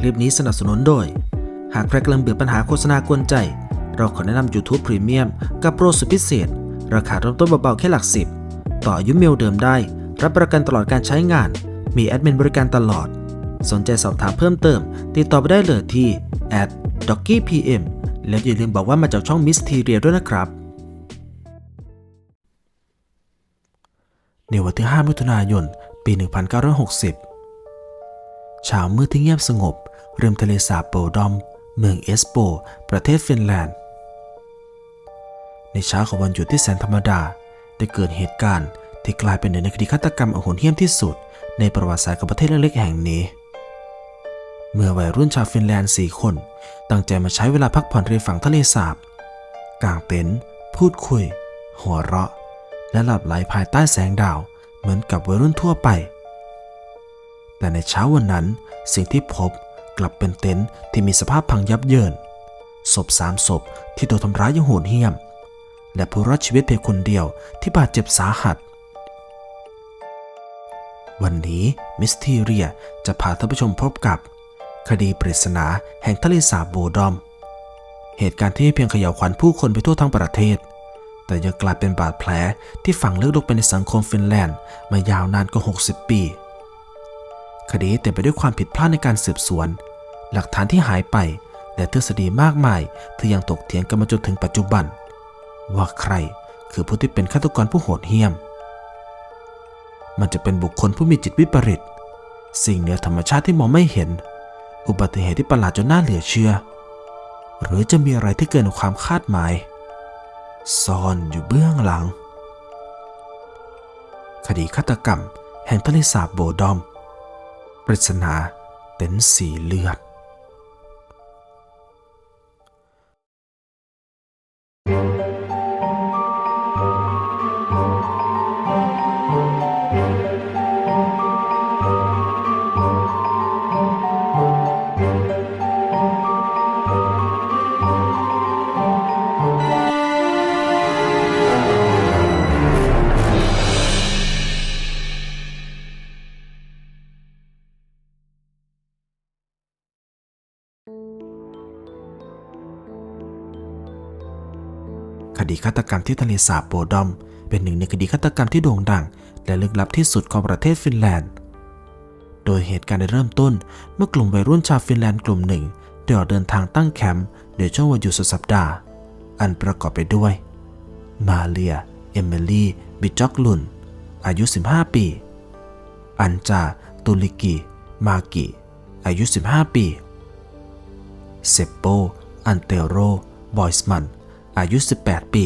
คลิปนี้สนับสนุนโดย หากใครกำลังเบื่อปัญหาโฆษณากวนใจ เราขอแนะนำ YouTube Premium กับโปรสุดพิเศษ ราคาเริ่มต้นเบาๆแค่หลักสิบ ต่ออายุเมลเดิมได้ รับประกันตลอดการใช้งาน มีแอดมินบริการตลอด สนใจสอบถามเพิ่มเติม ติดต่อไปได้เลยที่ d o c k y PM และอย่าลืมบอกว่ามาจากช่อง Mysteria ด้วยนะครับ ในวันที่ 5 มิถุนายน ปี 1960 เช้ามืดที่เงียบสงบ ริมทะเลสาบโปดอม เมืองเอสโป ประเทศฟินแลนด์ ในเช้าของวันหยุดที่แสนธรรมดา ได้เกิดเหตุการณ์ที่กลายเป็นหนึ่งในคดีฆาตกรรมอโหดเหี้ยมที่สุด ในประวัติศาสตร์ของประเทศเล็กๆแห่งนี้ เมื่อวัยรุ่นชาวฟินแลนด์ 4 คน ตั้งใจมาใช้เวลาพักผ่อนริมฝั่งทะเลสาบกางเต็นท์พูดคุย หัวเราะ และหลับไหลภายใต้แสงดาว เหมือนกับวัยรุ่นทั่วไป แต่ในเช้าวันนั้นสิ่งที่พบ กลับเป็นเต็นท์ที่มีสภาพพังยับเยิน ศพสามศพที่โดนทำร้ายย่างโหดเหี้ยม และผู้รอดชีวิตเพียงคนเดียวที่บาดเจ็บสาหัส วันนี้มิสทีเรียจะพาท่านผู้ชมพบกับ คดีปริศนาแห่งทะเลสาบโบดอม เหตุการณ์ที่เพียงเขย่าวขวัญผู้คนไปทั่วทั้งประเทศ แต่ยังกลายเป็นบาดแผลที่ฝังลึกลงไปในสังคมฟินแลนด์มายาวนานกว่า 60 ปีคดีเต็มไปด้วยความผิดพลาดในการสืบสวน หลักฐานที่หายไป และทฤษฎีมากมายที่ยังตกเถียงกันมาจนถึงปัจจุบัน ว่าใครคือผู้ที่เป็นฆาตกรผู้โหดเหี้ยม มันจะเป็นบุคคลผู้มีจิตวิปริต สิ่งเหนือธรรมชาติที่มองไม่เห็น อุบัติเหตุที่ประหลาดจนน่าเหลือเชื่อ หรือจะมีอะไรที่เกินความคาดหมาย ซ่อนอยู่เบื้องหลัง คดีฆาตกรรม แห่งทะเลสาบโบดอม ปริศนาเต็นท์สีเลือด ฆาตกรรมที่ทะเลสาบโบดอม เป็นหนึ่งในคดีฆาตกรรมที่โด่งดัง และลึกลับที่สุดของประเทศฟินแลนด์ โดยเหตุการณ์ได้เริ่มต้น เมื่อกลุ่มวัยรุ่นชาวฟินแลนด์กลุ่มหนึ่งได้ออกเดินทางตั้งแคมป์โดยช่วงวันหยุดสุดสัปดาห์ อันประกอบไปด้วย มาเลีย เอมิลี่ บิจอกลุน อายุ 15 ปี อันจา ตุลิกิ มากิ อายุ 15 ปี เซปโป อันเตโร บอยส์มัน อายุ 18 ปี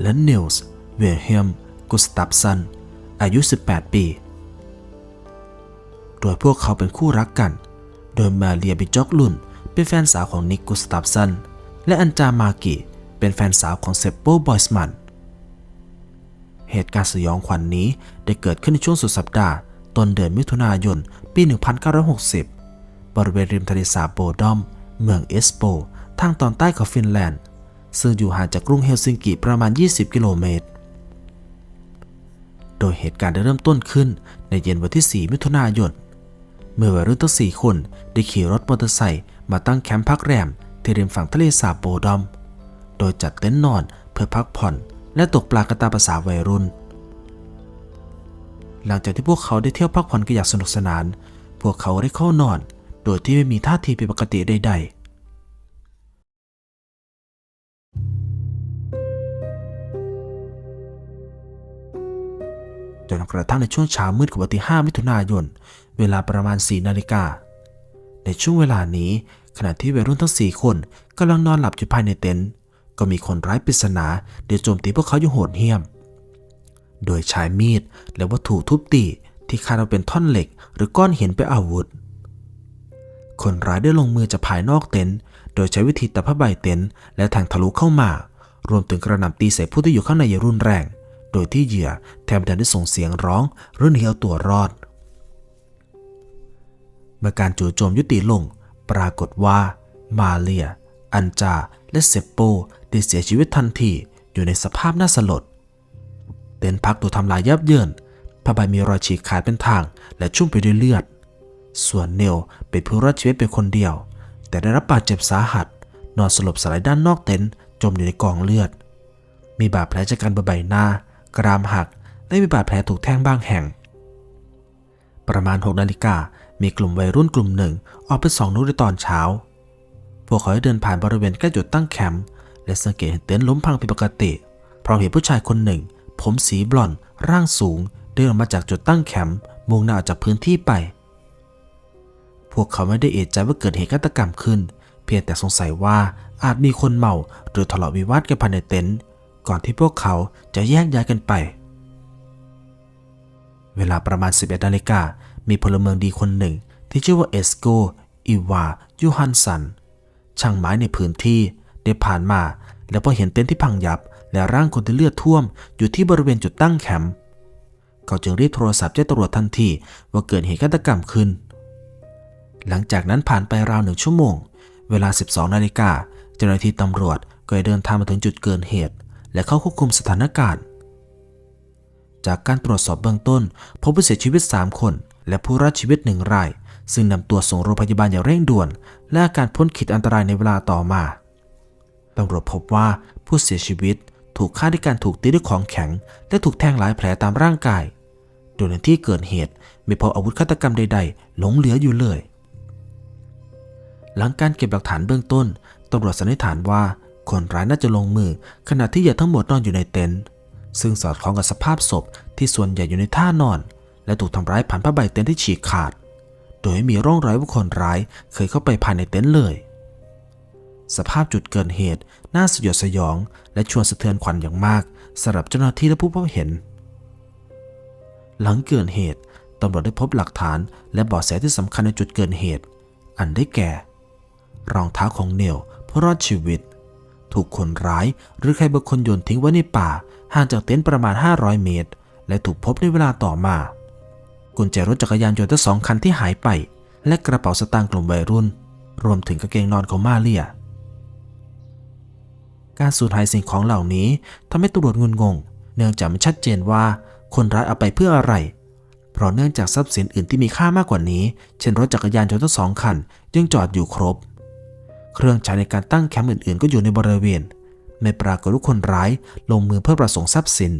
และนิลส์เวลเฮมกุสตับสันอายุ 18 ปี โดยพวกเขาเป็นคู่รักกัน โดยมาเรียบิจอกลุนเป็นแฟนสาวของนิกกุสตับสัน และอันจามากิเป็นแฟนสาวของเซปโปบอยส์มัน เหตุการณ์สยองขวัญนนี้ได้เกิดขึ้นในช่วงสุดสัปดาห์ต้นเดือนมิถุนายน ปี 1960 บริเวณริมทะเลสาบโบดอม เมืองเอสโป ทางตอนใต้ของฟินแลนด์ ซึ่งอยู่ห่างจากกรุงเฮลซิงกิประมาณ 20 กิโลเมตร โดยเหตุการณ์ได้เริ่มต้นขึ้นในเย็นวันที่ 4 มิถุนายน เมื่อวัยรุ่นทั้ง 4 คนได้ขี่รถมอเตอร์ไซค์มาตั้งแคมป์พักแรมที่ริมฝั่งทะเลสาบโบดอม โดยจัดเต็นท์นอนเพื่อพักผ่อนและตกปลากันตาภาษาวัยรุ่น หลังจากที่พวกเขาได้เที่ยวพักผ่อนกันอย่างสนุกสนาน พวกเขาได้เข้านอน โดยที่ไม่มีท่าทีผิดปกติใดๆ จนกระทั่งในช่วงเช้ามืดของวันที่ 5 มิถุนายน เวลาประมาณ 4 นาฬิกา ในช่วงเวลานี้ ขณะที่วัยรุ่นทั้ง 4 คนกำลังนอนหลับอยู่ภายในเต็นท์ก็มีคนร้ายปริศนาเดี๋ยวโจมตีพวกเขาอย่างโหดเหี้ยม โดยใช้มีดและวัตถุทุบตีที่คาดว่าเป็นท่อนเหล็ก หรือก้อนหินเป็นอาวุธ คนร้ายได้ลงมือจากภายนอกเต็นท์โดยใช้วิธีตัดผ้าใบเต็นท์และแทงทะลุเข้ามา รวมถึงกระหน่ำตีใส่ผู้ที่อยู่ข้างในอย่างรุนแรง โดยที่เหยื่อแทบไม่ได้ส่งเสียงร้องหรือหนีเอาตัวรอด เมื่อการจู่โจมยุติลง ปรากฏว่า มาเลีย อันจา และเซปโปได้เสียชีวิตทันทีอยู่ในสภาพน่าสลด เต็นท์พักถูกทำลายยับเยินผ้าใบมีรอยฉีกขาดเป็นทาง และชุ่มไปด้วยเลือด ส่วนเนลเป็นผู้รอดชีวิตเป็นคนเดียว แต่ได้รับบาดเจ็บสาหัส นอนสลบสลายด้านนอกเต็นท์จมอยู่ในกองเลือด มีบาดแผลจากการบนใบหน้า กรามหัก และมีบาดแผลถูกแทงบ้างแห่ง ประมาณ 6 นาฬิกา มีกลุ่มวัยรุ่นกลุ่มหนึ่ง ออกไปสองนกในตอนเช้า พวกเขาเดินผ่านบริเวณใกล้จุดตั้งแคมป์ และสังเกตเห็นเต็นท์ล้มพังผิดปกติ พราะเห็นผู้ชายคนหนึ่ง ผมสีบลอนด์ ร่างสูง เดินออกมาจากจุดตั้งแคมป์ มุ่งหน้าออกจากพื้นที่ไป พวกเขาไม่ได้เอะใจว่าเกิดเหตุฆาตกรรมขึ้น เพียงแต่สงสัยว่าอาจมีคนเมาหรือทะเลาะวิวาทกันภายในเต็นท์ ก่อนที่พวกเขาจะแยกย้ายกันไป เวลาประมาณ 11นาฬิกา มีพลเมืองดีคนหนึ่งที่ชื่อว่าเอสโกอีวา ยูฮันสัน ช่างไม้ในพื้นที่ได้ผ่านมา แล้วพอเห็นเต็นท์ที่พังยับ และร่างคนที่เลือดท่วมอยู่ที่บริเวณจุดตั้งแคมป์เขาจึงรีบโทรศัพท์แจ้งตำรวจทันทีว่าเกิดเหตุฆาตกรรมขึ้น หลังจากนั้นผ่านไปราวหนึ่งชั่วโมง เวลา 12 นาฬิกา เจ้าหน้าที่ตำรวจก็ได้เดินทางมาถึงจุดเกิดเหตุ และเข้าควบคุมสถานการณ์ จากการตรวจสอบเบื้องต้น พบผู้เสียชีวิต 3 คน และผู้รอดชีวิตหนึ่งราย ซึ่งนำตัวส่งโรงพยาบาลอย่างเร่งด่วน และอาการพ้นขีดอันตรายในเวลาต่อมาตำรวจพบว่าผู้เสียชีวิตถูกฆ่าด้วยการถูกตีด้วยของแข็ง และถูกแทงหลายแผลตามร่างกาย โดยในที่เกิดเหตุไม่พบอาวุธฆาตกรรมใดๆ หลงเหลืออยู่เลย หลังการเก็บหลักฐานเบื้องต้นตำรวจสันนิษฐานว่า คนร้ายน่าจะลงมือ ขณะที่เหยื่อทั้งหมดนอนอยู่ในเต็นท์ซึ่งสอดคล้องกับสภาพศพที่ส่วนใหญ่อยู่ในท่านอน และถูกทำร้ายผ่านผ้าใบเต็นท์ที่ฉีกขาด โดยไม่มีร่องรอยว่าคนร้ายเคยเข้าไปภายในเต็นท์เลย สภาพจุดเกิดเหตุน่าสยดสยอง และชวนสะเทือนขวัญอย่างมากสำหรับเจ้าหน้าที่และผู้พบเห็น หลังเกิดเหตุตำรวจได้พบหลักฐานและเบาะแสที่สำคัญในจุดเกิดเหตุ อันได้แก่ รองเท้าของเนลผู้รอดชีวิต ถูกคนร้าย หรือใครบางคนโยนทิ้งไว้ในป่า ห่างจากเต็นท์ประมาณ 500 เมตร และถูกพบในเวลาต่อมา กุญแจรถจักรยานยนต์ทั้งสองคันที่หายไป และกระเป๋าสตางค์กลุ่มวัยรุ่น รวมถึงกางเกงนอนของมาเลีย การสูญหายสิ่งของเหล่านี้ทำให้ตำรวจงุนงง เนื่องจากไม่ชัดเจนว่าคนร้ายเอาไปเพื่ออะไร เพราะเนื่องจากทรัพย์สินอื่นที่มีค่ามากกว่านี้ เช่นรถจักรยานยนต์ทั้งสองคัน ยังจอดอยู่ครบ เครื่องใช้ในการตั้งแคมป์อื่นๆ ก็อยู่ในบริเวณ ไม่ปรากฏว่าคนร้ายลงมือเพื่อประสงค์ทรัพย์สิน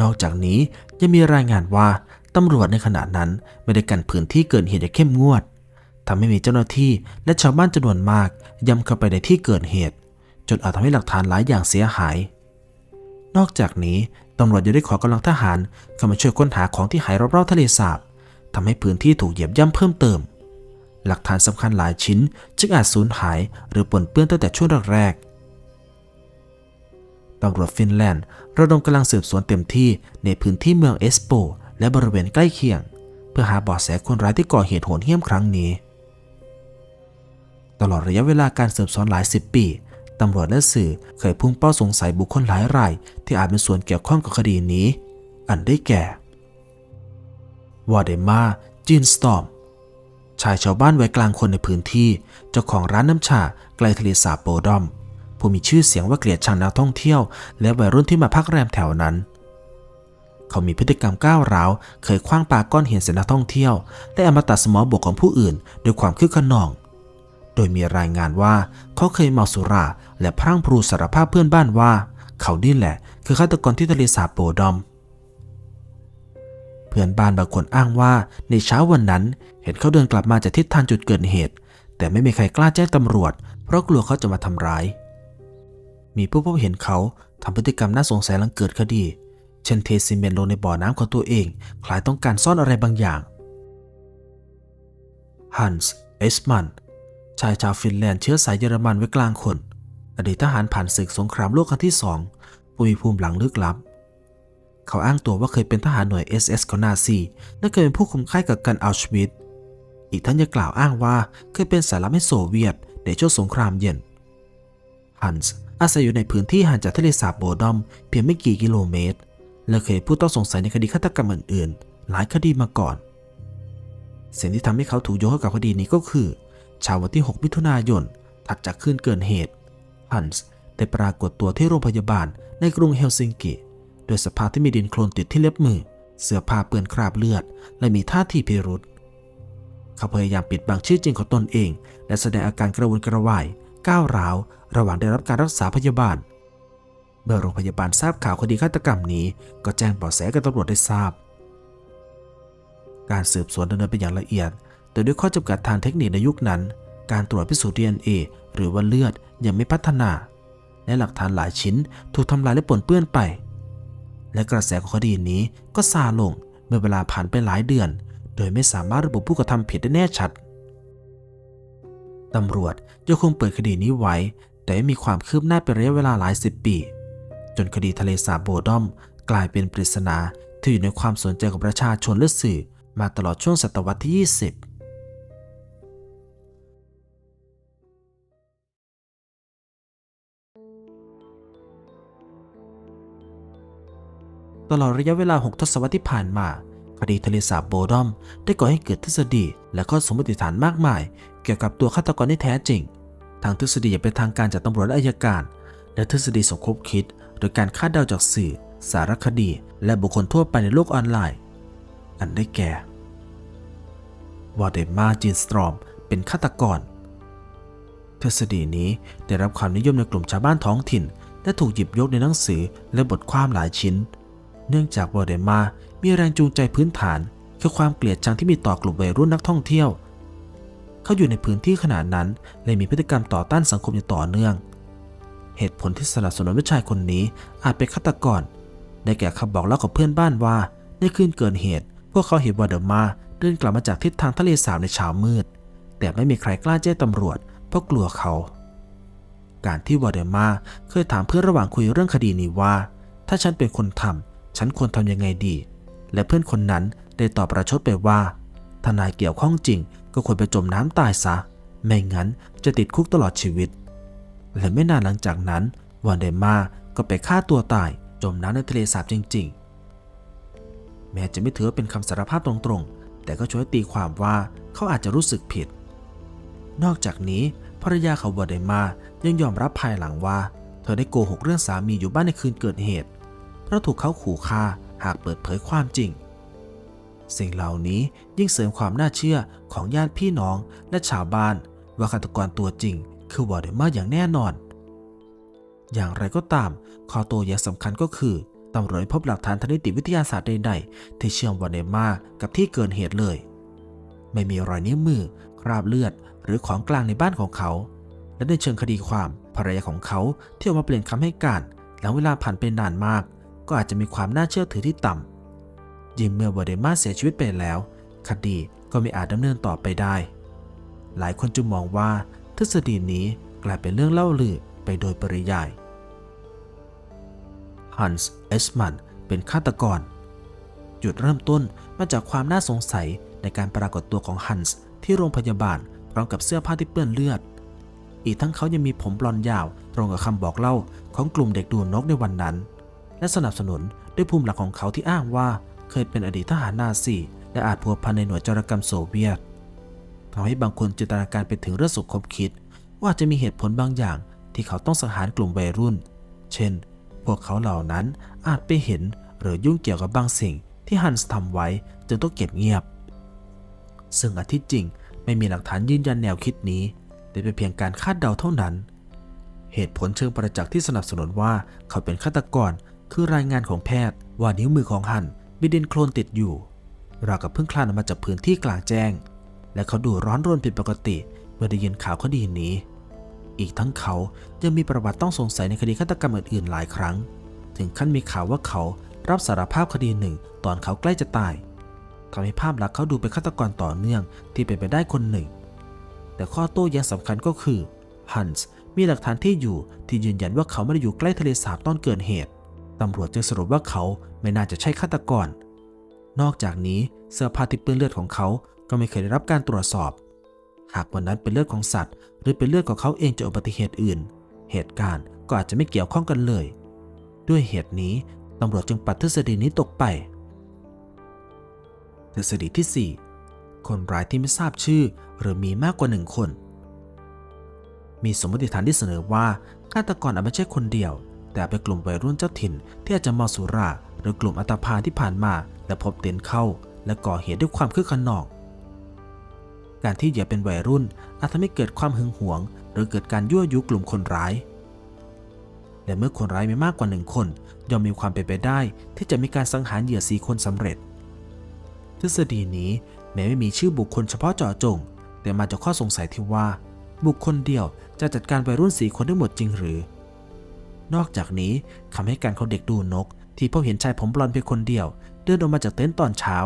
นอกจากนี้ยังมีรายงานว่าตำรวจในขณะนั้นไม่ได้กันพื้นที่เกิดเหตุอย่างเข้มงวดทำให้มีเจ้าหน้าที่และชาวบ้านจำนวนมากย่ำเข้าไปในที่เกิดเหตุ จนอาจทำให้หลักฐานหลายอย่างเสียหาย นอกจากนี้ตำรวจยังได้ขอกำลังทหารเข้ามาช่วยค้นหาของที่หายรอบๆทะเลสาบทำให้พื้นที่ถูกเหยียบย่ำเพิ่มเติม หลักฐานสำคัญหลายชิ้น จึงอาจสูญหายหรือปนเปื้อนตั้งแต่ช่วงแรกๆตำรวจฟินแลนด์ระดมกำลังสืบสวนเต็มที่ในพื้นที่เมืองเอสโป และบริเวณใกล้เคียง เพื่อหาเบาะแสคนร้ายที่ก่อเหตุโหดเหี้ยมครั้งนี้ ตลอดระยะเวลาการสืบสวนหลายสิบปีตำรวจและสื่อเคยพุ่งเป้าสงสัยบุคคลหลายราย ที่อาจมีส่วนเกี่ยวข้องกับคดีนี้ อันได้แก่วอเดมาจินสตอม ชายชาวบ้านวัยกลางคนในพื้นที่ เจ้าของร้านน้ำชาใกล้ทะเลสาบโบดอม ผู้มีชื่อเสียงว่าเกลียดชังนักท่องเที่ยว และวัยรุ่นที่มาพักแรมแถวนั้น เขามีพฤติกรรมก้าวร้าว เคยคว้างปาก้อนหินใส่นักท่องเที่ยว และเอามาตัดสมอบกของผู้อื่นด้วยความคึกขนอง โดยมีรายงานว่าเขาเคยเมาสุราและพรั่งพรูสารภาพเพื่อนบ้านว่า เขานี่แหละ คือฆาตกรที่ทะเลสาบโบดอม พื่อนบ้านบางคนอ้างว่าในเช้าวันนั้น เห็นเขาเดินกลับมาจากทิศทางจุดเกิดเหตุ แต่ไม่มีใครกล้าแจ้งตำรวจ เพราะกลัวเขาจะมาทำร้าย มีผู้พบเห็นเขาทำพฤติกรรมน่าสงสัยหลังเกิดคดี เช่นเทซีเมนต์ลงในบ่อน้ำของตัวเอง คล้ายต้องการซ่อนอะไรบางอย่างฮันส์เอสมันชายชาวฟินแลนด์เชื้อสายเยอรมันไว้กลางคน อดีตทหารผ่านศึกสงครามโลกครั้งที่สองผู้มีภูมิหลังลึกลับ เขาอ้างตัวว่าเคยเป็นทหารหน่วย SS ของนาซีและเคยเป็นผู้คุมค่ายกักกันอัลชวิตอีกทั้งยังกล่าวอ้างว่าเคยเป็นสายลับให้โซเวียตในช่วงสงครามเย็นฮันส์อาศัยอยู่ในพื้นที่ห่างจากทะเลสาบโบดอมเพียงไม่กี่กิโลเมตร และเคยผู้ต้องสงสัยในคดีฆาตกรรมอื่นๆ หลายคดีมาก่อน สิ่งที่ทำให้เขาถูกโยงเข้ากับคดีนี้ก็คือชาววันที่ 6 มิถุนายน ถัดจากคืนเกิดเหตุ ฮันส์ได้ปรากฏตัวที่โรงพยาบาลในกรุงเฮลซิงกิ โดยสภาพที่มีดินโคลนติดที่เล็บมือ เสื้อผ้าเปื้อนคราบเลือด และมีท่าทีพิรุษเขาพยายามปิดบังชื่อจริงของตนเอง และแสดงอาการกระวนกระวายก้าวร้าว ระหว่างได้รับการรักษาพยาบาล เมื่อโรงพยาบาลทราบข่าวคดีฆาตกรรมนี้ ก็แจ้งเบาะแสกับตำรวจได้ทราบ การสืบสวนดำเนินไปอย่างละเอียด แต่ด้วยข้อจำกัดทางเทคนิคในยุคนั้น การตรวจพิสูจน์ DNA หรือว่าเลือดยังไม่พัฒนา และหลักฐานหลายชิ้นถูกทำลายและปนเปื้อนไป และกระแสของคดีนี้ก็ซาลงเมื่อเวลาผ่านไปหลายเดือน โดยไม่สามารถระบุผู้กระทำผิดได้แน่ชัดตำรวจยังคงเปิดคดีนี้ไว้ แต่ไม่มีความคืบหน้าเป็นระยะเวลาหลายสิบปี จนคดีทะเลสาบโบดอม กลายเป็นปริศนาที่อยู่ในความสนใจของประชาชนและสื่อมาตลอดช่วงศตวรรษที่ 20 ตลอดระยะเวลา 6 ทศวรรษที่ผ่านมา คดีทะเลสาบโบดอม ได้ก่อให้เกิดทฤษฎีและข้อสมมติฐานมากมาย เกี่ยวกับตัวฆาตกรที่แท้จริง ทางทฤษฎีอย่างเป็นทางการจากตำรวจและอัยการ และทฤษฎีสมคบคิด โดยการคาดเดาจากสื่อ สารคดี และบุคคลทั่วไปในโลกออนไลน์ อันได้แก่วอเดมาจินสตรอม เป็นฆาตกร ทฤษฎีนี้ได้รับความนิยมในกลุ่มชาวบ้านท้องถิ่น และถูกหยิบยกในหนังสือและบทความหลายชิ้น เนื่องจากวอเดมา มีแรงจูงใจพื้นฐาน คือความเกลียดชังที่มีต่อกลุ่มวัยรุ่นนักท่องเที่ยว เขาอยู่ในพื้นที่ขนาดนั้นเลยมีพฤติกรรมต่อต้านสังคมอย่างต่อเนื่อง เหตุผลที่สนับสนุนผู้ชายคนนี้อาจเป็นฆาตกรได้แก่คำบอกเล่าของเพื่อนบ้านว่าในคืนเกิดเหตุ พวกเขาเห็นวอเดมาเดินกลับมาจากทิศทางทะเลสาบในเช้ามืด แต่ไม่มีใครกล้าแจ้งตำรวจ เพราะกลัวเขา การที่วอเดมาเคยถามเพื่อนระหว่างคุยเรื่องคดีนี้ว่า ถ้าฉันเป็นคนทำ ฉันควรทำยังไงดี และเพื่อนคนนั้นได้ตอบประชดไปว่าถ้านายเกี่ยวข้องจริง ก็ควรไปจมน้ำตายซะ ไม่งั้นจะติดคุกตลอดชีวิต และไม่นานหลังจากนั้นวานเดมาก็ไปฆ่าตัวตายจมน้ำในทะเลสาบจริง ๆ แม้จะไม่ถือว่าเป็นคำสารภาพตรงๆ แต่ก็ช่วยตีความว่าเขาอาจจะรู้สึกผิด นอกจากนี้ภรรยาของวานเดมายังยอมรับภายหลังว่า เธอได้โกหกเรื่องสามีอยู่บ้านในคืนเกิดเหตุ ราะถูกเขาขู่ฆ่าหากเปิดเผยความจริง สิ่งเหล่านี้ยิ่งเสริมความน่าเชื่อของญาติพี่น้องและชาวบ้าน ว่าฆาตกรตัวจริง คือวอร์เดมาอย่างแน่นอน อย่างไรก็ตามข้อโต้แย้งสำคัญก็คือตำรวจพบหลักฐานทางนิติวิทยาศาสตร์ใดๆที่เชื่อมวอร์เดมากับที่เกิดเหตุเลย ไม่มีรอยนิ้วมือ คราบเลือด หรือของกลางในบ้านของเขา และในเชิงคดีความภรรยาของเขาที่ออกมาเปลี่ยนคำให้การหลังเวลาผ่านไปนานมาก ก็อาจจะมีความน่าเชื่อถือที่ต่ำยิ่งเมื่อวอเดมาเสียชีวิตไปแล้ว คดีก็ไม่อาจดำเนินต่อไปได้ หลายคนจึงมองว่าทฤษฎีนี้กลายเป็นเรื่องเล่าลือไปโดยปริยาย ฮันส์ เอสมันเป็นฆาตกร จุดเริ่มต้นมาจากความน่าสงสัยในการปรากฏตัวของฮันส์ที่โรงพยาบาลพร้อมกับเสื้อผ้าที่เปื้อนเลือด อีกทั้งเขายังมีผมบลอนยาวตรงกับคำบอกเล่าของกลุ่มเด็กดูนกในวันนั้น และสนับสนุนด้วยภูมิหลักของเขาที่อ้างว่าเคยเป็นอดีตทหารนาซีและอาจพัวพันในหน่วยจารกรรมโซเวียตทำให้บางคนจินตนาการไปถึงเรื่องสุขคบคิด ว่าจะมีเหตุผลบางอย่างที่เขาต้องสังหารกลุ่มวัยรุ่น เช่น พวกเขาเหล่านั้นอาจไปเห็นหรือยุ่งเกี่ยวกับบางสิ่งที่ฮันส์ทำไว้จนต้องเก็บเงียบ ซึ่งอันที่จริงไม่มีหลักฐานยืนยันแนวคิดนี้แต่เป็นเพียงการคาดเดาเท่านั้น เหตุผลเชิงประจักษ์ที่สนับสนุนว่าเขาเป็นฆาตกร คือรายงานของแพทย์ว่านิ้วมือของฮันมีดินโคลนติดอยู่ราวกับเพิ่งคลานออกมาจากพื้นที่กลางแจ้ง และเขาดูร้อนรนผิดปกติเมื่อได้ยินข่าวคดีนี้ อีกทั้งเขายังมีประวัติต้องสงสัยในคดีฆาตกรรมอื่นๆหลายครั้ง ถึงขั้นมีข่าวว่าเขารับสารภาพคดีหนึ่งตอนเขาใกล้จะตายทำให้ภาพลักษณ์เขาดูเป็นฆาตกรต่อเนื่องที่เป็นไปได้คนหนึ่ง แต่ข้อโต้แย้งสำคัญก็คือฮันส์มีหลักฐานที่อยู่ที่ยืนยันว่าเขาไม่ได้อยู่ใกล้ทะเลสาบตอนเกิดเหตุ ตำรวจจึงสรุปว่าเขาไม่น่าจะใช่ฆาตกร นอกจากนี้เสื้อผ้าที่เปื้อนเลือดของเขาก็ไม่เคยได้รับการตรวจสอบ หากวันนั้นเป็นเลือดของสัตว์ หรือเป็นเลือดของเขาเองจากอุบัติเหตุอื่น เหตุการณ์ก็อาจจะไม่เกี่ยวข้องกันเลย ด้วยเหตุนี้ตำรวจจึงปัดทฤษฎีนี้ตกไป ทฤษฎีที่ 4 คนร้ายที่ไม่ทราบชื่อหรือมีมากกว่าหนึ่งคน มีสมมติฐานที่เสนอว่าฆาตกรอาจไม่ใช่คนเดียว แต่เป็นกลุ่มวัยรุ่นเจ้าถิ่นที่อาจจะเมาสุรา หรือกลุ่มอัตภานที่ผ่านมา และพบเต็นเข้า และก่อเหตุด้วยความคึกขนอง การที่เหยื่อเป็นวัยรุ่น อาจทำให้เกิดความหึงหวง หรือเกิดการยั่วยุกลุ่มคนร้าย และเมื่อคนร้ายมีมากกว่าหนึ่งคนย่อมมีความเป็นไปได้ ที่จะมีการสังหารเหยื่อสี่คนสำเร็จ ทฤษฎีนี้แม้ไม่มีชื่อบุคคลเฉพาะเจาะจง แต่มาจากข้อสงสัยที่ว่า บุคคลเดียวจะจัดการวัยรุ่นสี่คนได้หมดจริงหรือ นอกจากนี้คำให้การของเด็กดูนก ที่พบเห็นชายผมบลอนเพียงคนเดียว เดินออกมาจากเต็นท์ตอนเช้า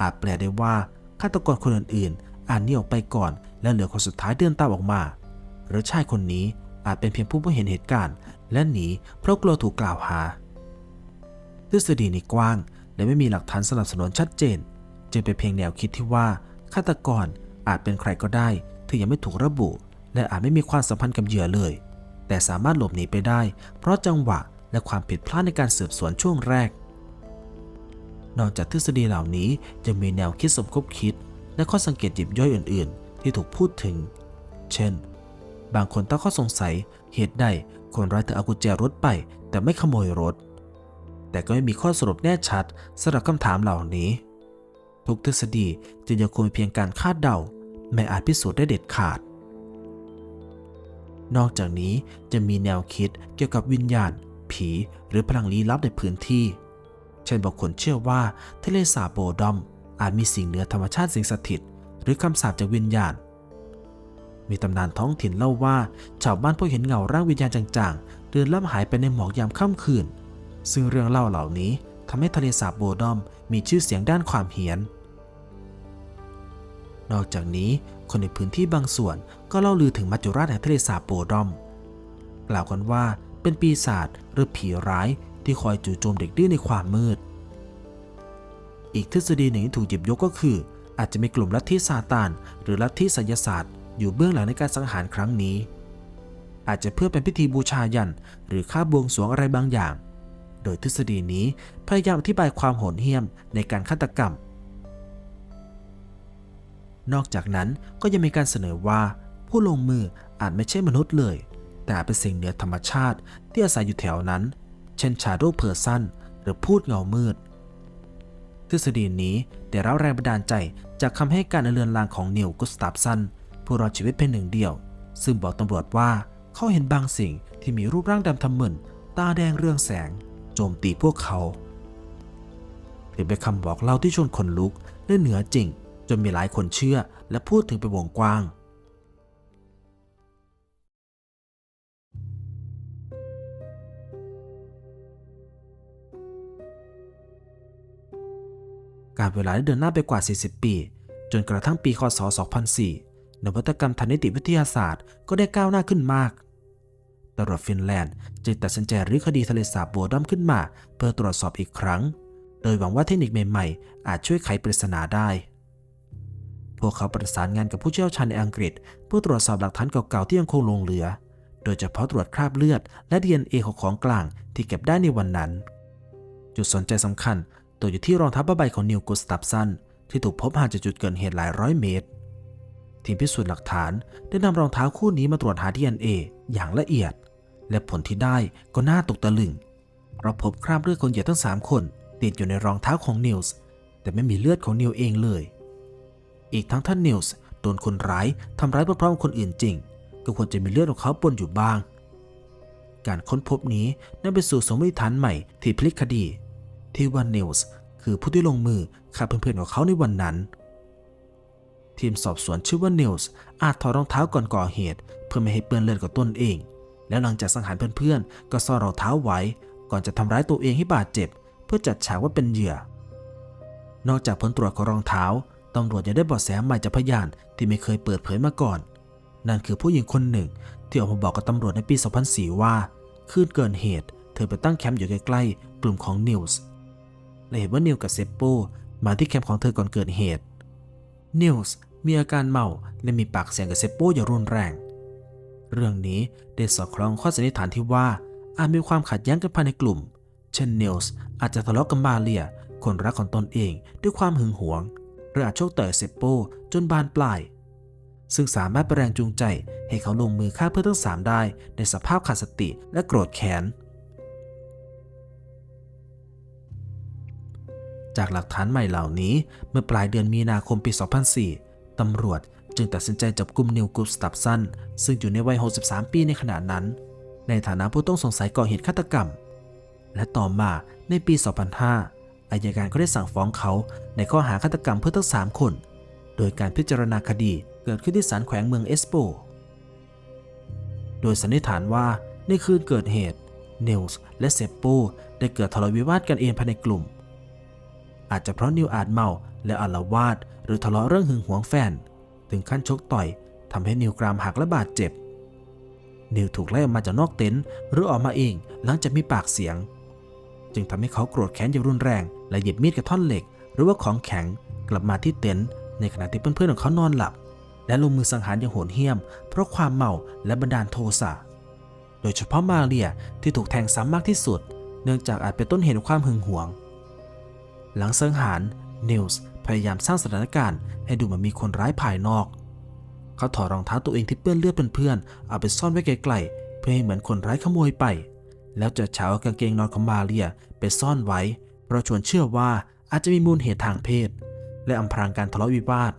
อาจแปลได้ว่าฆาตกรคนอื่นๆอาจหนีออกไปก่อน และเหลือคนสุดท้ายเดินตามออกมา หรือชายคนนี้อาจเป็นเพียงผู้พบเห็นเหตุการณ์ และหนีเพราะกลัวถูกกล่าวหา ทฤษฎีนี้กว้าง และไม่มีหลักฐานสนับสนุนชัดเจน จึงเป็นเพียงแนวคิดที่ว่าฆาตกรอาจเป็นใครก็ได้ที่ยังไม่ถูกระบุ และอาจไม่มีความสัมพันธ์กับเหยื่อเลย แต่สามารถหลบหนีไปได้ เพราะจังหวะและความผิดพลาดในการสืบสวนช่วงแรก นอกจากทฤษฎีเหล่านี้จะมีแนวคิดสมคบคิด และข้อสังเกตหยิบย่อยอื่น ๆ ที่ถูกพูดถึง เช่น บางคนตั้งข้อสงสัยเหตุใดคนร้ายถึงเอากุญแจรถไป แต่ไม่ขโมยรถ แต่ก็ไม่มีข้อสรุปแน่ชัดสำหรับคำถามเหล่านี้ ทุกทฤษฎีจึงยังคงเป็นเพียงการคาดเดา ไม่อาจพิสูจน์ได้เด็ดขาด นอกจากนี้จะมีแนวคิดเกี่ยวกับวิญญาณ ผี หรือพลังลี้ลับในพื้นที่ เช่นบางคนเชื่อว่าทะเลสาบโบดอม อาจมีสิ่งเหนือธรรมชาติสิงสถิต หรือคำสาปจากวิญญาณ มีตำนานท้องถิ่นเล่าว่า ชาวบ้านพบเห็นเงาร่างวิญญาณจางๆ เดินล่ำหายไปในหมอกยามค่ำคืน ซึ่งเรื่องเล่าเหล่านี้ทำให้ทะเลสาบโบดอมมีชื่อเสียงด้านความเฮี้ยนนอกจากนี้คนในพื้นที่บางส่วน ก็เล่าลือถึงมัจจุราชแห่งทะเลสาบโบดอม กล่าวกันว่าเป็นปีศาจหรือผีร้ายที่คอยจู่โจมเด็กดื้อในความมืด อีกทฤษฎีหนึ่งที่ถูกหยิบยกก็คือ อาจจะมีกลุ่มลัทธิซาตาน หรือลัทธิไสยศาสตร์ อยู่เบื้องหลังในการสังหารครั้งนี้ อาจจะเพื่อเป็นพิธีบูชายันหรือค่าบวงสรวงอะไรบางอย่าง โดยทฤษฎีนี้พยายามอธิบายความโหดเหี้ยมในการฆาตกรรมนอกจากนั้นก็ยังมีการเสนอว่า ผู้ลงมืออาจไม่ใช่มนุษย์เลย แต่เป็นสิ่งเหนือธรรมชาติที่อาศัยอยู่แถวนั้น เช่นชาโดว์เพอร์ซันหรือพูดเงามืด ทฤษฎีนี้ได้รับแรงบันดาลใจจากคำให้การอันเลือนลางของนิวกุสตาฟสันผู้รอดชีวิตเพียงหนึ่งเดียว ซึ่งบอกตำรวจว่าเขาเห็นบางสิ่งที่มีรูปร่างดำทำมึนตาแดงเรืองแสง โจมตีพวกเขาถือเป็นคำบอกเล่าที่ชวนขนลุกและเหนือจริง จนมีหลายคนเชื่อและพูดถึงเป็นวงกว้าง การเวลาได้เดินหน้าไปกว่า 40 ปี จนกระทั่งปีคศ 2004 นวัตกรรมทางนิติวิทยาศาสตร์ก็ได้ก้าวหน้าขึ้นมากตำรวจฟินแลนด์จึงตัดสินใจรื้อคดีทะเลสาบโบดอมขึ้นมา เพื่อตรวจสอบอีกครั้ง โดยหวังว่าเทคนิคใหม่ๆ อาจช่วยไขปริศนาได้ พวกเขาประสานงานกับผู้เชี่ยวชาญในอังกฤษ เพื่อตรวจสอบหลักฐานเก่าๆที่ยังคงลงเหลือ โดยเฉพาะตรวจคราบเลือดและ DNA ของของกลางที่เก็บได้ในวันนั้น จุดสนใจสำคัญ ตัวอยู่ที่รองเท้าผ้าใบของนิวกุสตับสันที่ถูกพบห่างจากจุดเกิดเหตุหลายร้อยเมตร ทีมพิสูจน์หลักฐานได้นำรองเท้าคู่นี้มาตรวจหา DNA อย่างละเอียด และผลที่ได้ก็น่าตกตะลึงเราพบคราบเลือดของเหยื่อทั้ง 3 คน ติดอยู่ในรองเท้าของนิวส์แต่ไม่มีเลือดของนิวเองเลย อีกทั้งท่านนิวส์โดนคนร้ายทำร้ายพร้อมๆคนอื่นจริง ก็ควรจะมีเลือดของเขาปนอยู่บ้าง การค้นพบนี้นำไปสู่สมมติฐานใหม่ที่พลิกคดี ที่ว่านิวส์คือผู้ที่ลงมือฆ่าเพื่อนๆของเขาในวันนั้น ทีมสอบสวนชื่อว่านิวส์อาจถอดรองเท้าก่อนก่อเหตุ เพื่อไม่ให้เปื้อนเลือดกับตนเอง แล้วหลังจากสังหารเพื่อนๆ ก็ซ่อนรองเท้าไว้ ก่อนจะทำร้ายตัวเองให้บาดเจ็บ เพื่อจัดฉากว่าเป็นเหยื่อ นอกจากผลตรวจของรองเท้าตำรวจยังได้เบาะแสใหม่จากพยานที่ไม่เคยเปิดเผยมาก่อน นั่นคือผู้หญิงคนหนึ่ง ที่ออกมาบอกกับตำรวจในปี 2004 ว่า คืนเกินเหตุ เธอไปตั้งแคมป์อยู่ใกล้ๆกลุ่มของนิวส์ และเห็นว่านิวกับเซปโปมาที่แคมป์ของเธอก่อนเกิดเหตุ นิวส์มีอาการเมาและมีปากเสียงกับเซปโปอย่างรุนแรง เรื่องนี้ได้สอดคล้องข้อสันนิษฐานที่ว่าอาจมีความขัดแย้งกันภายในกลุ่ม เช่นนิวส์อาจจะทะเลาะกับมาเลีย คนรักของตนเองด้วยความหึงหวง หรืออาจโชคต่อยเซปโปจนบานปลาย ซึ่งสามารถเป็นแรงจูงใจให้เขาลงมือฆ่าเพื่อนทั้งสามได้ในสภาพขาดสติและโกรธแค้น จากหลักฐานใหม่เหล่านี้ เมื่อปลายเดือนมีนาคมปี 2004 ตำรวจจึงตัดสินใจจับกลุ่มนิวกุสตับสันซึ่งอยู่ในวัย 63 ปีในขณะนั้น ในฐานะผู้ต้องสงสัยก่อเหตุฆาตกรรม และต่อมาในปี 2005 อายการก็ได้สั่งฟ้องเขาในข้อหาฆาตกรรมเพื่อทั้ง 3 คน โดยการพิจารณาคดีเกิดขึ้นที่ศาลแขวงเมืองเอสโป โดยสันนิษฐานว่าในคืนเกิดเหตุนิวส์และเซปโปได้เกิดทะเลาะวิวาทกันเองภายในกลุ่ม อาจจะเพราะนิวอาจเมาและอาลวาดหรือทะเลาะเรื่องหึงหวงแฟน ถึงขั้นชกต่อยทำให้นิวกรามหักและบาดเจ็บ นิวถูกไล่ออกมาจากนอกเต็นท์หรือออกมาเองหลังจากมีปากเสียง จึงทำให้เขาโกรธแค้นอย่างรุนแรง และหยิบมีดกับท่อนเหล็ก หรือว่าของแข็งกลับมาที่เต็นท์ในขณะที่เพื่อนๆของเขานอนหลับ และลงมือสังหารอย่างโหดเหี้ยม เพราะความเมาและบันดาลโทสะโดยเฉพาะมาเรียที่ถูกแทงซ้ำมากที่สุด เนื่องจากอาจเป็นต้นเหตุของความหึงหวง หลังเสังหารนิวส์พยายามสร้างสถานการณ์ให้ดูเหมือนมีคนร้ายภายนอก เขาถอดรองเท้าตัวเองที่เปื้อนเลือดเพื่อนๆเอาไปซ่อนไว้ไกลๆ เพื่อให้เหมือนคนร้ายขโมยไป แล้วจะเฉาเอากางเกงนอนของมาเรียไปซ่อนไว้ เพราะชวนเชื่อว่าอาจจะมีมูลเหตุทางเพศ และอำพรางการทะเลาะวิวาท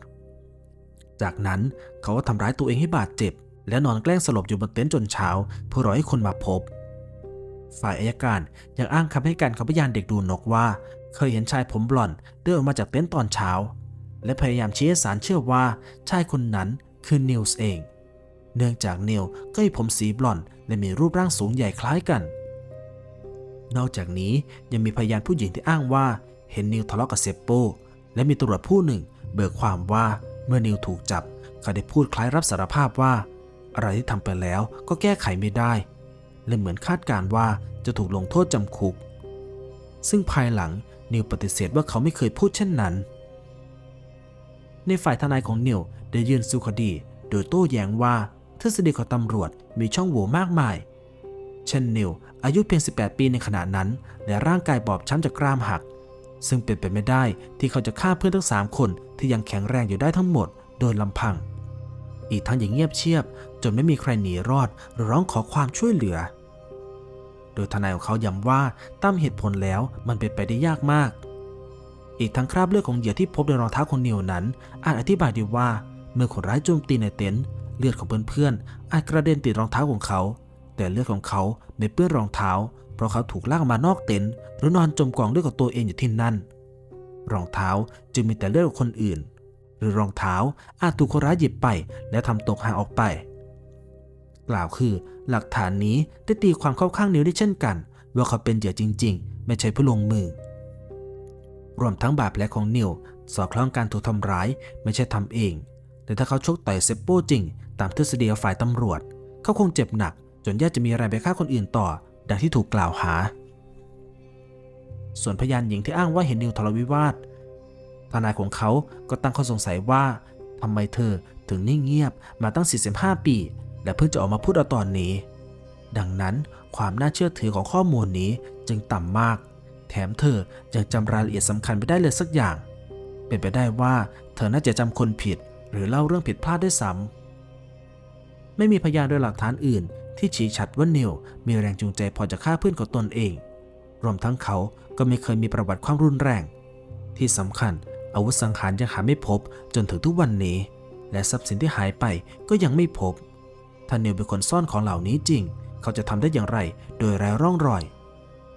จากนั้นเขาก็ทำร้ายตัวเองให้บาดเจ็บ และนอนแกล้งสลบอยู่บนเต็นท์จนเช้าเพื่อรอให้คนมาพบฝ่ายอายการยังอ้างคำให้การของพยานเด็กดูนกว่า เคยเห็นชายผมบลอนด์เดินออกมาจากเต็นท์ตอนเช้า และพยายามชี้ให้ศาลเชื่อว่าชายคนนั้นคือนิวส์เอง เนื่องจากนิวก็มีผมสีบลอนด์และมีรูปร่างสูงใหญ่คล้ายกัน นอกจากนี้ยังมีพยานผู้หญิงที่อ้างว่า เห็นนิวทะเลาะกับเซปโป และมีตำรวจผู้หนึ่ง เบิกความว่าเมื่อนิวถูกจับเขาได้พูดคล้ายรับสารภาพว่า อะไรที่ทำไปแล้วก็แก้ไขไม่ได้และเหมือนคาดการณ์ว่าจะถูกลงโทษจำคุก ซึ่งภายหลัง นิวปฏิเสธว่าเขาไม่เคยพูดเช่นนั้น ในฝ่ายทนายของนิวได้ยื่นสู้คดี โดยโต้แย้งว่าทฤษฎีของตำรวจมีช่องโหว่มากมาย เช่นนิวอายุเพียง 18 ปีในขณะนั้น และร่างกายบอบช้ำจากกรามหัก ซึ่งเป็นไปไม่ได้ที่เขาจะฆ่าเพื่อนทั้ง 3 คนที่ยังแข็งแรงอยู่ได้ทั้งหมด โดยลำพัง อีกทั้งอย่างเงียบเชียบ จนไม่มีใครหนีรอดหรือร้องขอความช่วยเหลือ โดยทนายของเขาย้ำว่าตามเหตุผลแล้วมันเป็นไปได้ยากมาก อีกทั้งคราบเลือดของเหยื่อที่พบในรองเท้าของนิวนั้น อาจอธิบายได้ว่าเมื่อคนร้ายโจมตีในเต็นท์เลือดของเพื่อนๆอาจกระเด็นติดรองเท้าของเขา แต่เลือดของเขาไม่เปื้อนรองเท้า เพราะเขาถูกลากมานอกเต็นท์หรือนอนจมกองเลือดของตัวเองอยู่ที่นั่น รองเท้าจึงมีแต่เลือดของคนอื่น หรือรองเท้าอาจถูกคนร้ายหยิบไปและทำตกห่างออกไป กล่าวคือ หลักฐานนี้ได้ตีความเข้าข้างนิวได้เช่นกัน ว่าเขาเป็นเหยื่อจริง ๆ ไม่ใช่ผู้ลงมือ รวมทั้งบาดแผลของนิวสอดคล้องการถูกทำร้ายไม่ใช่ทำเอง แต่ถ้าเขาชกต่อยเซปโป้จริง ตามทฤษฎีฝ่ายตำรวจ เขาคงเจ็บหนัก จนแย่จะมีแรงไปฆ่าคนอื่นต่อ ดังที่ถูกกล่าวหา ส่วนพยานหญิงที่อ้างว่าเห็นนิวทะเลาะวิวาททนายของเขาก็ตั้งข้อสงสัยว่าทำไมเธอถึงนิ่งเงียบมาตั้ง 45 ปี และเพิ่งจะออกมาพูดเอาตอนนี้ ดังนั้นความน่าเชื่อถือของข้อมูลนี้จึงต่ำมาก แถมเธอยังจำรายละเอียดสำคัญไม่ได้เลยสักอย่าง เป็นไปได้ว่าเธอน่าจะจำคนผิด หรือเล่าเรื่องผิดพลาดได้วยซ้ำไม่มีพยานโดยหลักฐานอื่น ที่ชี้ชัดว่านิวมีแรงจูงใจพอจะฆ่าเพื่อนของตนเอง รวมทั้งเขาก็ไม่เคยมีประวัติความรุนแรง ที่สำคัญอาวุธสังหารยังหาไม่พบจนถึงทุกวันนี้ และทรัพย์สินที่หายไปก็ยังไม่พบ ถ้านิวเป็นคนซ่อนของเหล่านี้จริง เขาจะทำได้อย่างไรโดยไร้ร่องรอย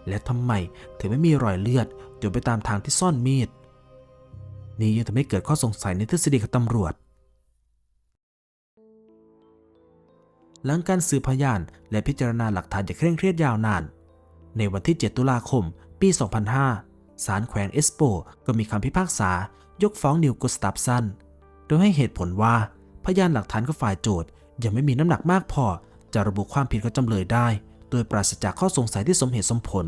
และทำไมถึงไม่มีรอยเลือดโยนไปตามทางที่ซ่อนมีด นี่ยังทำให้เกิดข้อสงสัยในทฤษฎีของตำรวจ หลังการสืบพยานและพิจารณาหลักฐานอย่างเคร่งเครียดยาวนาน ในวันที่ 7 ตุลาคม ปี 2005 ศาลแขวงเอสโป ก็มีคำพิพากษายกฟ้องนิวกุสตับสัน โดยให้เหตุผลว่าพยานหลักฐานของฝ่ายโจทย์ ยังไม่มีน้ำหนักมากพอ จะระบุความผิดของจำเลยได้ โดยปราศจากข้อสงสัยที่สมเหตุสมผล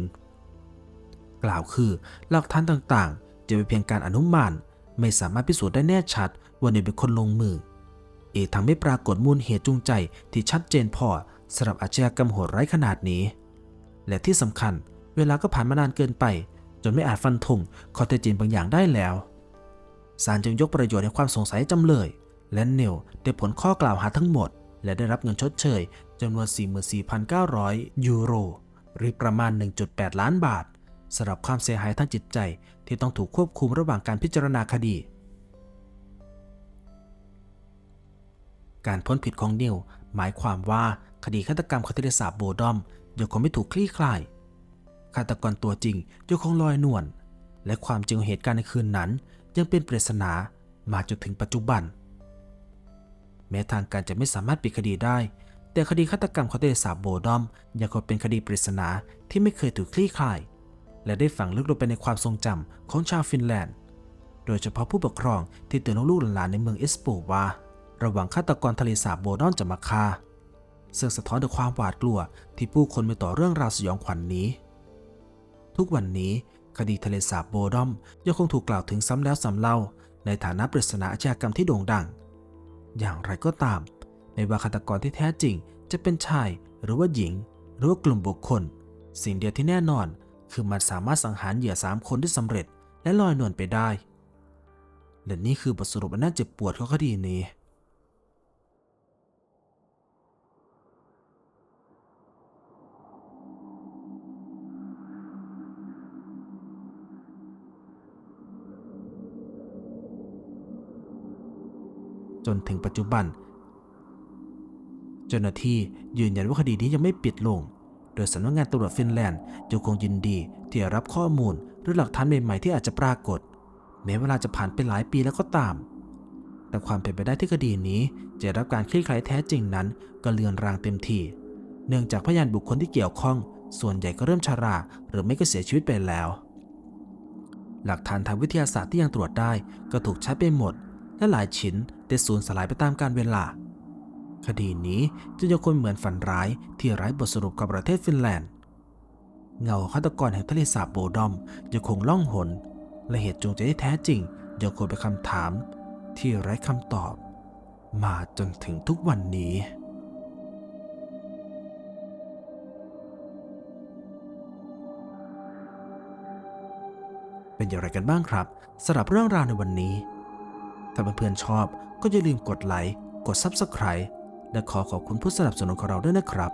กล่าวคือหลักฐานต่างๆ จะเป็นเพียงการอนุมาน ไม่สามารถพิสูจน์ได้แน่ชัดว่าเนิวเป็นคนลงมืออีกทั้งไม่ปรากฏมูลเหตุจูงใจที่ชัดเจนพอสำหรับอาชญากรรมโหดร้ายขนาดนี้ และที่สำคัญ เวลาก็ผ่านมานานเกินไป จนไม่อาจฟันธงข้อเท็จจริงบางอย่างได้แล้วศาลจึงยกประโยชน์ในความสงสัยจำเลย และเนิวได้ผลข้อกล่าวหาทั้งหมด และได้รับเงินชดเชยจำนวน 44,900 ยูโร หรือประมาณ 1.8 ล้านบาทสำหรับความเสียหายทางจิตใจที่ต้องถูกควบคุมระหว่างการพิจารณาคดี การพ้นผิดของนิวหมายความว่าคดีฆาตกรรมของเทเลสาบโบดอมยังคงไม่ถูกคลี่คลายฆาตกรตัวจริงยังคงลอยนวลและความจริงของเหตุการณ์ในคืนนั้น ยังเป็นปริศนามาจนถึงปัจจุบัน แม้ทางการจะไม่สามารถปิดคดีได้ แต่คดีฆาตกรรมของเทเลสาโบดอม ยังคงเป็นคดีปริศนาที่ไม่เคยถูกคลี่คลาย และได้ฝังลึกลงไปในความทรงจำของชาวฟินแลนด์ โดยเฉพาะผู้ปกครองที่เตือนลูกหลานในเมืองเอสโปว่า ระหว่างฆาตกรทะเลสาบโบดอนจะมาฆ่าซึ่งสะท้อนถึงความหวาดกลัวที่ผู้คนมีต่อเรื่องราวสยองขวัญนนี้ ทุกวันนี้คดีทะเลสาบโบดอมยังคงถูกกล่าวถึงซ้ำแล้วซ้ำเล่า ในฐานะปริศนาอาชญากรรมที่โด่งดัง อย่างไรก็ตาม ไม่ว่าฆาตกรที่แท้จริงจะเป็นชายหรือว่าหญิง หรือว่ากลุ่มบุคคล สิ่งเดียวที่แน่นอน คือมันสามารถสังหารเหยื่อสามคนได้สำเร็จและลอยนวลไปได้ และนี่คือบทสรุปอันน่าเจ็บปวดของคดีนี้ นถึงปัจจุบัน เจ้าหน้าที่ยืนยันว่าคดีนี้ยังไม่ปิดลง โดยสำนักงานตำรวจฟินแลนด์ยังคงยินดีที่จะรับข้อมูลหรือหลักฐานใหม่ๆที่อาจจะปรากฏ แม้เวลาจะผ่านไปหลายปีแล้วก็ตาม แต่ความเป็นไปได้ที่คดีนี้ จะรับการคลี่คลายแท้จริงนั้นก็เลือนรางเต็มทีเนื่องจากพยานบุคคลที่เกี่ยวข้อง ส่วนใหญ่ก็เริ่มชารา หรือไม่ก็เสียชีวิตไปแล้ว หลักฐานทางวิทยาศาสตร์ที่ยังตรวจได้ก็ถูกใช้ไปหมด และหลายชิ้น ได้สูญสลายไปตามกาลเวลา คดีนี้จึงยังคงเหมือนฝันร้ายที่ไร้บทสรุปกับประเทศฟินแลนด์ เงาฆาตกรแห่งทะเลสาบโบดอมยังคงล่องหน และเหตุจูงใจที่แท้จริงยังคงเป็นคำถาม ที่ไร้คำตอบ มาจนถึงทุกวันนี้เป็นอย่างไรกันบ้างครับสำหรับเรื่องราวในวันนี้ ถ้าเพื่อนๆชอบก็อย่าลืมกดไลค์ กด Subscribe และขอขอบคุณผู้สนับสนุนของเราด้วยนะครับ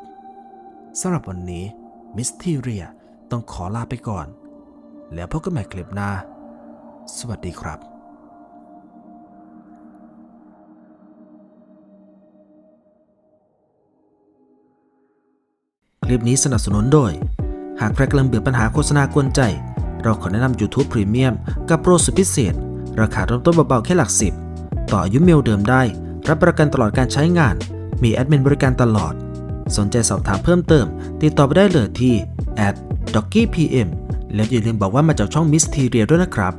สำหรับวันนี้มิสทีเรียต้องขอลาไปก่อน แล้วพบกันใหม่คลิปหน้า สวัสดีครับคลิปนี้สนับสนุนโดย หากใครกำลังเบื่อปัญหาโฆษณากวนใจ เราขอแนะนำ YouTube Premium กับโปรสุดพิเศษ ราคาเริ่มต้นเบาๆแค่หลักสิบต่ออายุเมลเดิมได้ รับประกันตลอดการใช้งาน มีแอดมินบริการตลอด สนใจสอบถามเพิ่มเติม ติดต่อไปได้เลยที่ d o c k y PM และอย่าลืมบอกว่ามาจากช่อง Mysteria ด้วยนะครับ